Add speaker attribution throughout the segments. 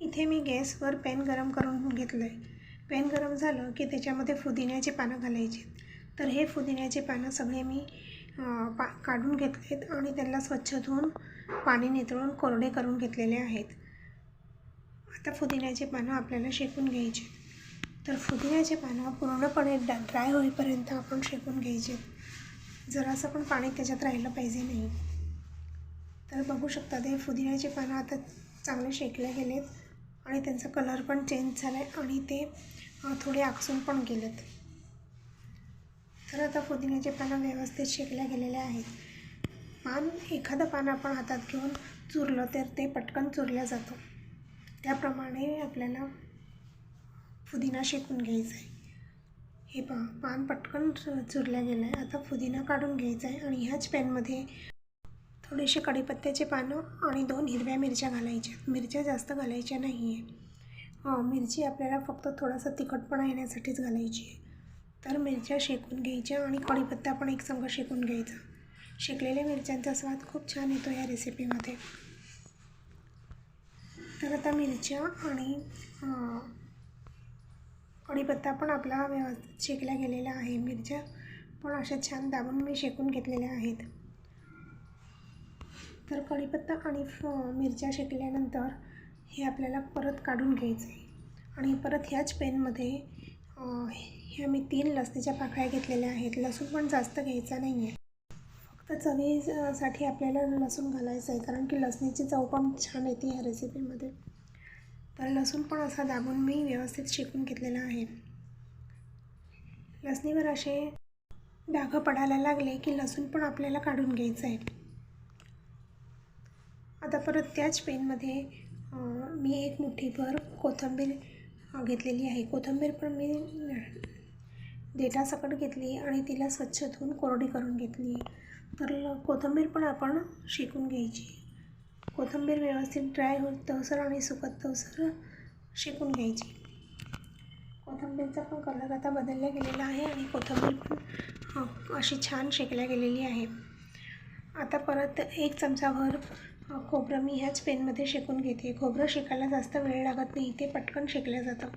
Speaker 1: इथे मी गॅसवर पॅन गरम करून घेतलं आहे पॅन गरम झालं की त्याच्यामध्ये फुदिन्याचे पानं घालायचे. तर हे पुदिन्याचे पानं सगळे मी पा काढून घेतलेत आणि त्यांना स्वच्छ धुवून पाणी नितळून कोरडे करून घेतलेले आहेत. आता पुदिन्याचे पानं आपल्याला शेकून घ्यायचे. तर पुदिन्याचे पानं पूर्णपणे डा ड्राय होईपर्यंत आपण शेकून घ्यायचे. जरासं पण पाणी त्याच्यात राहिलं पाहिजे नाही. तर बघू शकता ते पुदिन्याचे पानं आता चांगले शेकले गेलेत. आणि त्यांचा कलर पण चेंज झाला आहे आणि ते थोडे आकसून पण गेलेत. तर आता पुदिन्याचे पानं व्यवस्थित शेकल्या गेलेले आहेत. पान एखादं पान आपण हातात घेऊन चुरलं तर ते पटकन चुरलं जातं. त्याप्रमाणे आपल्याला पुदिना शेकून घ्यायचा आहे हे पहा पान पटकन चुरल्या गेलं आहे आता पुदिना काढून घ्यायचा आहे आणि ह्याच पॅनमध्ये थोडेसे कढीपत्त्याचे पानं आणि दोन हिरव्या मिरच्या घालायच्या. मिरच्या जास्त घालायच्या नाही आहे मिरची आपल्याला फक्त थोडासा तिखटपणा येण्यासाठीच घालायची आहे. तर मिरच्या शेकून घ्यायच्या आणि कढीपत्ता पण एक संग शेकून घ्यायचा. शेकलेल्या मिरच्यांचा स्वाद खूप छान येतो या रेसिपीमध्ये. तर आता मिरच्या आणि कढीपत्ता पण आपला व्यवस्थित शेकला गेलेला आहे. मिरच्या पण अशा छान दाबून मी शेकून घेतलेल्या आहेत. तर कढीपत्ता आणि फ मिरच्या शेकल्यानंतर हे आपल्याला परत काढून घ्यायचं आहे. आणि परत ह्याच पेनमध्ये ह्या मी तीन लसणीच्या पाकळ्या घेतलेल्या आहेत. लसूण पण जास्त घ्यायचा नाही आहे. फक्त चवीसाठी आपल्याला लसूण घालायचं आहे कारण की लसणीची चव पण छान येते ह्या रेसिपीमध्ये तर लसूण पण असा दाबून मी व्यवस्थित शेकून घेतलेला आहे. लसणीवर असे डाघं पडायला लागले की लसूण पण आपल्याला काढून घ्यायचं आहे. आता परत त्याच पेनमध्ये मी एक मुठ्ठीभर कोथिंबीर घेतलेली आहे. कोथिंबीर पण मी देठासकट घेतली आणि तिला स्वच्छ धुवून कोरडी करून घेतली. तर कोथंबीर कोथिंबीर पण आपण शिकून घ्यायची. कोथिंबीर व्यवस्थित ड्राय होत तवसर आणि सुकत तवसर शिकून घ्यायची. कोथिंबीरचा पण कलर आता बदलला गेलेला आहे आणि कोथिंबीर पण अशी छान शेकल्या गेलेली आहे. आता परत एक चमचाभर खोबरं मी ह्याच पेनमध्ये शेकून घेते. खोबरं शेकायला जास्त वेळ लागत नाही ते पटकन शेकलं जातं.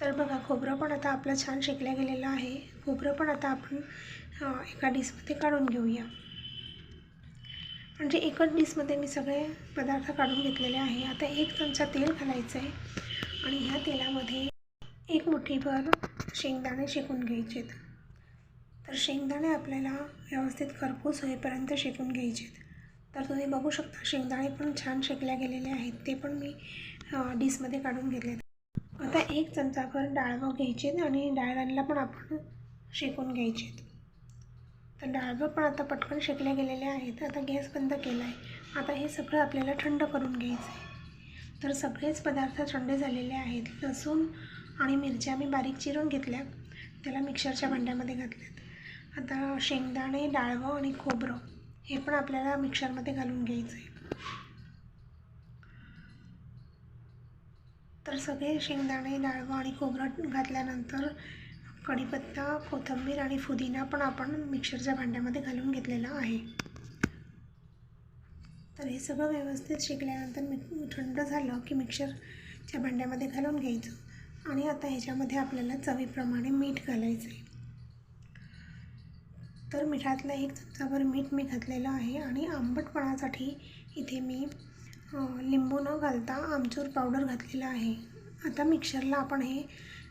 Speaker 1: तर बघा खोबरं पण आता आपलं छान शेकलं गेलेलं आहे. खोबरं पण आता आपण एका डिशमध्ये काढून घेऊया. म्हणजे एकच डिशमध्ये मी सगळे पदार्थ काढून घेतलेले आहे. आता एक चमचा तेल घालायचं आहे आणि ह्या तेलामध्ये एक मुठीभर शेंगदाणे शेकून घ्यायचेत. तर शेंगदाणे आपल्याला व्यवस्थित खरपूस होईपर्यंत शेकून घ्यायचेत. तर तुम्ही बघू शकता शेंगदाणे पण छान शेकल्या गेलेले आहेत. ते पण मी डिशमध्ये काढून घेतले आता एक चमचाभर डाळवं घ्यायचे आणि डाळवांना पण आपण शेकून घ्यायचेत. तर डाळवं पण आता पटकन शेकल्या गेलेले आहेत. आता गॅस बंद केला आहे आता हे सगळं आपल्याला थंड करून घ्यायचं आहे तर सगळेच पदार्थ थंड झालेले आहेत. लसूण आणि मिरच्या मी बारीक चिरून घेतल्या त्याला मिक्सरच्या भांड्यामध्ये घातल्यात. आता शेंगदाणे डाळवं आणि खोबरं हे पण आपल्याला मिक्सरमध्ये घालून घ्यायचं आहे तर सगळे शेंगदाणे डाळवं आणि खोबरं घातल्यानंतर कढीपत्ता कोथिंबीर आणि पुदिना पण आपण मिक्सरच्या भांड्यामध्ये घालून घेतलेला आहे. तर हे सगळं व्यवस्थित शेकल्यानंतर मी थंड झालं की मिक्सरच्या भांड्यामध्ये घालून घ्यायचं. आणि आता ह्याच्यामध्ये आपल्याला चवीप्रमाणे मीठ घालायचं आहे तर मिठातलं एक चमचाभर मीठ मी घातलेलं आहे आणि आंबटपणासाठी इथे मी लिंबू न घालता आमचूर पावडर घातलेलं आहे. आता मिक्सरला आपण हे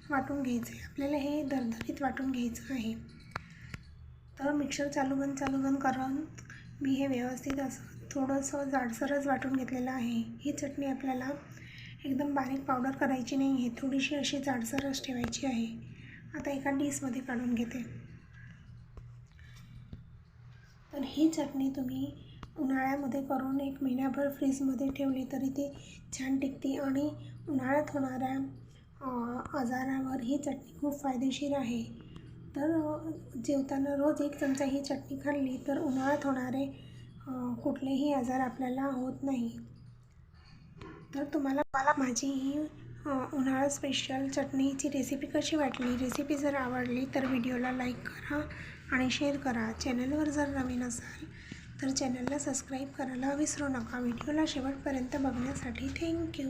Speaker 1: वाटून घ्यायचं आहे आपल्याला हे दरदरीत वाटून घ्यायचं आहे. तर मिक्सर चालू बंद चालू बंद करून मी हे व्यवस्थित असं थोडंसं जाडसरच वाटून घेतलेलं आहे. ही चटणी आपल्याला एकदम बारीक पावडर करायची नाही आहे थोडीशी अशी जाडसरच ठेवायची आहे. आता एका डिशमध्ये काढून घेते. तर ही चटणी तुम्ही उन्हाळ्यामध्ये करून एक महिन्याभर फ्रीजमध्ये ठेवली तरी ती छान टिकते आणि उन्हाळ्यात होणाऱ्या आजारावर ही चटणी खूप फायदेशीर आहे. तर जेवताना रोज एक चमचा ही चटणी खाल्ली तर उन्हाळ्यात होणारे कुठलेही आजार आपल्याला होत नाही. तर तुम्हाला मला माझी ही उन्हाळा स्पेशल चटणीची रेसिपी कशी वाटली? रेसिपी जर आवडली तर व्हिडिओला लाईक करा. आणि शेअर करा. चॅनलवर जर नवीन असाल तर चॅनलला सबस्क्राईब करायला विसरू नका. व्हिडिओला शेवटपर्यंत बघण्यासाठी थँक्यू